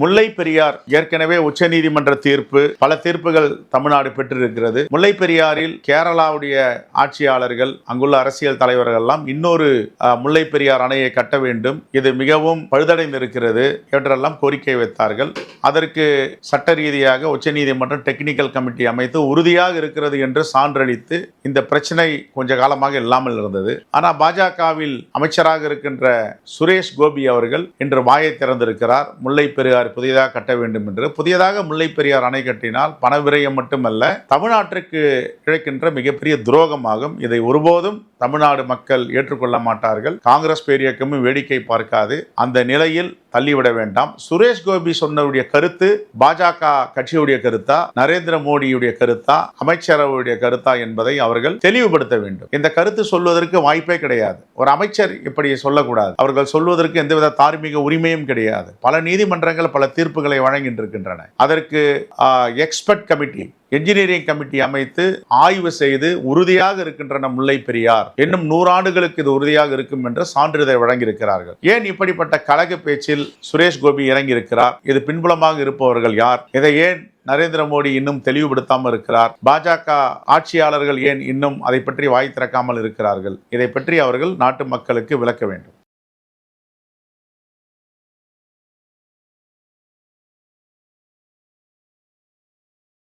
முல்லை பெரியார் ஏற்கனவே உச்சநீதிமன்ற தீர்ப்பு பல தீர்ப்புகள் தமிழ்நாடு பெற்றிருக்கிறது. முல்லை பெரியாரில் கேரளாவுடைய ஆட்சியாளர்கள் அங்குள்ள அரசியல் தலைவர்கள் எல்லாம் இன்னொரு முல்லை பெரியார் அணையை கட்ட வேண்டும். இது மிகவும் பழுதடைந்திருக்கிறது என்றெல்லாம் கோரிக்கை வைத்தார்கள். அதற்கு சட்ட ரீதியாக உச்சநீதிமன்றம் டெக்னிக்கல் கமிட்டி அமைத்து உறுதியாக இருக்கிறது என்று சான்றளித்து இந்த பிரச்சனை கொஞ்ச காலமாக இல்லாமல் இருந்தது. ஆனால் பாஜகவில் அமைச்சராக இருக்கின்ற சுரேஷ் கோபி அவர்கள் இன்று வாயை திறந்திருக்கிறார். முல்லை பெரியார் புதியதாக கட்ட வேண்டும் என்று. புதியதாக முல்லை பெரியார் அணை கட்டினால் பண விரயம் மட்டுமல்ல தமிழ்நாட்டிற்கு இழைக்கின்ற மிகப்பெரிய துரோகமாகும். இதை ஒருபோதும் தமிழ்நாடு மக்கள் ஏற்றுக்கொள்ள மாட்டார்கள். காங்கிரஸ் பேரியக்கமும் வேடிக்கை பார்க்காது. அந்த நிலையில் தள்ளிவிட வேண்டாம். சுரேஷ் கோபி சொன்னவுடைய கருத்து பாஜக கட்சியுடைய கருத்தா? நரேந்திர மோடியுடைய கருத்தா? அமைச்சரவையுடைய கருத்தா என்பதை அவர்கள் தெளிவுபடுத்த வேண்டும். இந்த கருத்து சொல்வதற்கு வாய்ப்பே கிடையாது. ஒரு அமைச்சர் இப்படி சொல்லக்கூடாது. அவர்கள் சொல்வதற்கு எந்தவித தார்மீக உரிமையும் கிடையாது. பல நீதிமன்றங்கள் பல தீர்ப்புகளை வழங்கின்றிருக்கின்றன அதற்கு எக்ஸ்பர்ட் கமிட்டி என்ஜினியரிங் கமிட்டி அமைத்து ஆய்வு செய்து உறுதியாக இருக்கின்றன முல்லை பெரியார் இன்னும் நூறாண்டுகளுக்கு இது உறுதியாக இருக்கும் என்ற சான்றிதழ் வழங்கியிருக்கிறார்கள். ஏன் இப்படிப்பட்ட கழக பேச்சில் சுரேஷ் கோபி இறங்கியிருக்கிறார்? இது பின்புலமாக இருப்பவர்கள் யார்? இதை ஏன் நரேந்திர மோடி இன்னும் தெளிவுபடுத்தாமல் இருக்கிறார்? பாஜக ஆட்சியாளர்கள் ஏன் இன்னும் அதை பற்றி வாய் திறக்காமல் இருக்கிறார்கள்? இதை பற்றி அவர்கள் நாட்டு மக்களுக்கு விளக்க வேண்டும்.